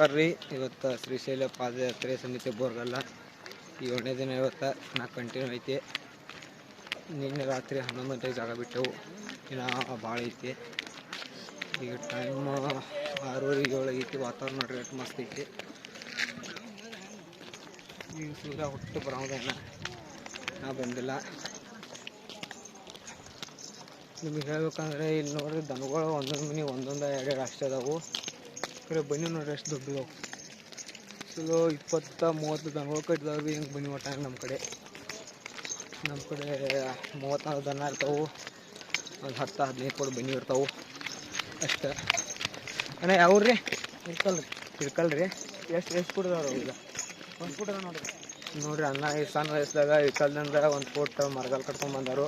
ನಮಸ್ಕಾರ ರೀ ಇವತ್ತು ಶ್ರೀಶೈಲ ಪಾದಯಾತ್ರೆ ಸಮಿತಿ ಬೋರ್ಗಲ್ಲ. ಈ ದಿನ ಇವತ್ತು ನಾ ಕಂಟಿನ್ಯೂ ಐತಿ. ನಿನ್ನೆ ರಾತ್ರಿ ಹನ್ನೊಂದು ಗಂಟೆಗೆ ಜಾಗ ಬಿಟ್ಟೆವು. ಇನ್ನು ಭಾಳ ಐತಿ. ಈಗ ಟೈಮ್ ಆರೂವರೆ ಏಳು ಐತಿ ವಾತಾವರಣ ನೋಡ್ರಿ ಎಷ್ಟು ಮಸ್ತ್ ಐತಿ. ಈಗ ಸೂರ್ಯ ಹುಟ್ಟು ಬರೋದೇನ ನಾ ಬಂದಿಲ್ಲ. ನಿಮಗೆ ಹೇಳ್ಬೇಕಂದ್ರೆ ಇಲ್ಲಿ ನೋಡ್ರಿ ದನಗಳು ಒಂದೊಂದು ಮನೆ ಒಂದೊಂದು ಎರಡೆರಡು ಅಷ್ಟೇ ಅದಾವು. ಕರೆ ಬನ್ನಿ ನೋಡ್ರಿ ಎಷ್ಟು ದೊಡ್ಡದು ಚಲೋ ಇಪ್ಪತ್ತ ಮೂವತ್ತು ದನಗಳು ಕಟ್ಟಿದಾವೆ ರೀ ಹಿಂಗೆ ಬನ್ನಿ ಒಟ್ಟ ನಮ್ಮ ಕಡೆ. ನಮ್ಮ ಕಡೆ ಮೂವತ್ನಾಲ್ಕು ದನ ಇರ್ತಾವೆ. ಒಂದು ಹತ್ತು ಹದಿನೈದು ಕೊಡು ಬನ್ನಿ ಇರ್ತಾವೆ. ಅಷ್ಟೇ. ಅಣ್ಣ ಯಾವ್ರಿ ಇರ್ಕಲ್ ಇರ್ಕಲ್ ರೀ ಎಷ್ಟು ಎಷ್ಟು ಕೊಡ್ದವ್ರು ಈಗ? ಒಂದು ಫುಟ್ ನೋಡ್ರಿ. ನೋಡ್ರಿ ಅಣ್ಣ ಈ ಸಣ್ಣ ವಯಸ್ಸಾಗ ಇಳ್ಕಲ್ದಿಂದ ಒಂದು ಫೋಟ್ ಮರಗಾಲ್ ಕಟ್ಕೊಂಡು ಬಂದರು.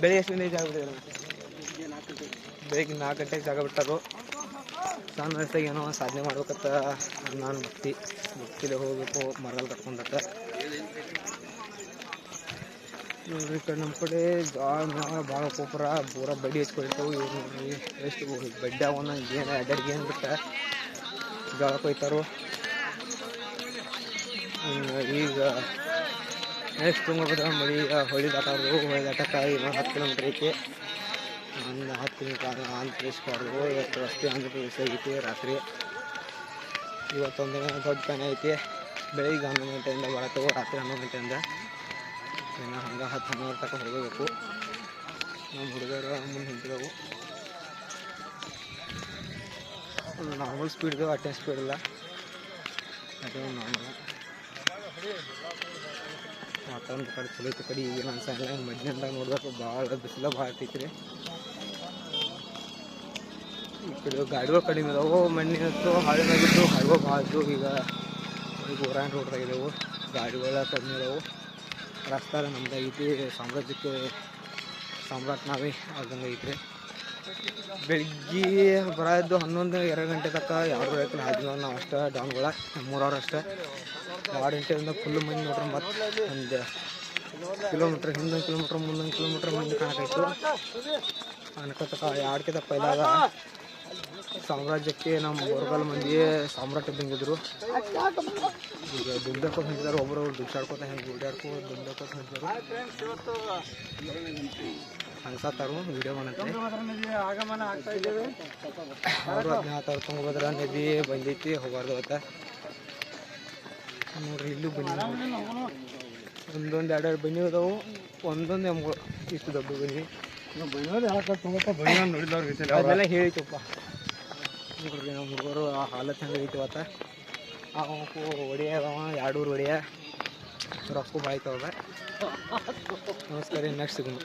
ಬೆಳಿಗ್ಗೆ ಎಷ್ಟು ಗಂಟೆ ಜಾಗ ಬಿಟ್ಟಿದ್ರು ಬೆಳಿಗ್ಗೆ ನಾಲ್ಕು ಗಂಟೆಗೆ ಜಾಗ ಬಿಟ್ಟಾರು ಸಣ್ಣ ವಯಸ್ಸಾಗ ಏನೋ ಸಾಧನೆ ಮಾಡ್ಬೇಕತ್ತ ನಾನು ಭಕ್ತಿ. ಭಕ್ತಿಲೆ ಹೋಗ್ಬೇಕು ಮರದಲ್ಲಿ ಕಟ್ಕೊಂಡತ್ತ ನೋಡ್ರಿ ಕಡೆ ನಮ್ಮ ಕಡೆ ಜೋಳ ಭಾಳ ಕೊಪ್ಪರ ಪೂರ ಬಡ್ಡಿ ಹಚ್ಕೊಳ್ತಾವು ಇವ್ರು ನೋಡ್ರಿ, ಎಷ್ಟು ಬಡ್ಡಿ ಅವನ ಏನು ಅಡ್ಡಾಡಿಗೆ ಏನು ಬಿಟ್ಟ. ಜೋಳ ಕೊಯ್ತಾರು ಈಗ ನೆಕ್ಸ್ಟ್ ತುಂಗಭದ್ರಾ ಮಳಿ ಹೊಳಿ ದಾಟೋದು ಹೊಳಿ ದಾಟಕ್ಕೆ ಇನ್ನೊಂದು ಹತ್ತು ಕಿಲೋಮೀಟ್ರ್ ಐತಿ. ಒಂದು ಹತ್ತು ಕಿಲೋಮೀಟ್ರ್ ಆಂಧ್ರ ಪ್ರದೇಶಕ್ಕೆ ಹೊರದು ಇವತ್ತು ರಸ್ತೆ ಆಂಧ್ರ ಪ್ರದೇಶ ಐತಿ, ರಾತ್ರಿ ಇವತ್ತೊಂದು ದೊಡ್ಡ ಪಯಣ ಐತಿ. ಬೆಳಿಗ್ಗೆ ಹನ್ನೊಂದು ಗಂಟೆಯಿಂದ ಬರತ್ತವು ರಾತ್ರಿ ಹನ್ನೊಂದು ಗಂಟೆಯಿಂದ ಇನ್ನು ಹಂಗೆ ಹತ್ತು ಹನ್ನೊಂದು ತನಕ ಹೋಗಬೇಕು ನಮ್ಮ ಹುಡುಗರು ಮುಂದೆ ನಿಂತಿದ್ದವು ನಾರ್ಮಲ್ ಸ್ಪೀಡ್ ಇದಾವೆ ಅಷ್ಟೇ ಸ್ಪೀಡ್ ಇಲ್ಲ. ಅದು ನಾರ್ಮಲ್ ವಾತಾವರಣ ಕಡೆ ಚಲೋ ಐತೆ ಕಡೆ ಈಗ ಅನ್ಸಲ್ಲ ಮಧ್ಯಾಹ್ನದಾಗ ನೋಡ್ಬೇಕು ಭಾಳ ಬಿಸಿಲ ಭಾಳ ಐತಿ ರೀ. ಈ ಕಡೆ ಗಾಡಿಗಳು ಕಡಿಮೆ ಇದಾವೆ. ಮಣ್ಣಿನತ್ತು ಅಂತೂ ಹಳ್ಳಿದಾಗಿದ್ದು ಹಳ್ಳಿಗಳು ಭಾಳ ಈಗ ಈಗ ರೋಡ್ದಾಗ ಇದಾವೆ. ಗಾಡಿಗಳ ಕಡಿಮೆ ಇದಾವೆ. ರಸ್ತೆ ನಮ್ದಾಗೈತಿ. ಸಾಮ್ರಾಜ್ಯಕ್ಕೆ ಸಾಮ್ರಾಟ್ ನಾವೇ ಆದಂಗೆ ಐತ್ರಿ ಬೆಳಿಗ್ಗೆ ಬರೋದು ಹನ್ನೊಂದು, ಎರಡು ಗಂಟೆ ತನಕ ಯಾರು ಬೇಕು ಹಾದಿಲ್ಲ ನಾವು ಅಷ್ಟೇ ಡೌನ್ಗಳ ಮೂರವ್ರು ಅಷ್ಟೇ. ಎರಡು ಗಂಟೆಯಿಂದ ಫುಲ್ ಮಂದಿ ನೋಡ್ರಿ ಮತ್ತು ಒಂದು ಕಿಲೋಮೀಟ್ರ್ ಹಿಂದೊಂದು ಕಿಲೋಮೀಟ್ರ್ ಮುಂದೊಂದು ಕಿಲೋಮೀಟ್ರ್ ಮಂದಿ ಕಾಣಕೈತು ಅನ್ಕೋತಕ್ಕ ಎರಡ್ಕಿಂತ ಪೈಲಾಗ ಸಾಮ್ರಾಜ್ಯಕ್ಕೆ ನಮ್ಮ ಬೋರ್ಗಲ್ ಮಂದಿ ಸಾಮ್ರಾಟ ಬಂದಿದ್ರು ಈಗ ದುಡ್ಡಕ್ಕೋತ ಹೊಂದಿದ್ದಾರೆ ಒಬ್ಬರು ದುಡ್ಡಾಡ್ಕೋತ ಹೆಂಗೆ ದುಡ್ಡಾಡ್ಕೋ ದುಡ್ಡಕ್ಕೋತ ಹೊಂಟಿದ್ರು. ಅನ್ಸತ್ತಾರು ವಿಡಿಯೋ ಮಾಡಂತೆ. ಆಗಮನ ಆಗ್ತಾ ಇದ್ದೇವೆ. ಅವರು ಹದಿನಾರು ತುಂಗಭದ್ರಾ ನದಿ ಬಂದೈತಿ ಹೋಗಾರ್ದು ಅವತ್ತ ನೋಡ್ರಿ ಇಲ್ಲೂ ಬನ್ನಿ. ಒಂದೊಂದು ಎರಡೆರಡು ಬನ್ನಿ ಅದಾವು. ಒಂದೊಂದು ಎಮ್ಗಳು ಇಷ್ಟು ದೊಡ್ಡ ಬನ್ನಿ. ಅದೆಲ್ಲ ಹೇಳಿತಪ್ಪ ನೋಡ್ರಿ ನಮ್ಮ ಹುಡುಗರು ಆ ಹಾಲತ್ ಹೆಂಗೆ ಐತಿ ಅವತ್ತ ಅವಕ್ಕೂ ಒಡೆಯ ಎರಡೂರು ಒಡೆಯ ರೊಕ್ಕ ಬಾಯ್ತವ ನಮಸ್ಕಾರ ನೆಕ್ಸ್ಟ್ ಸಿಗೋಣ.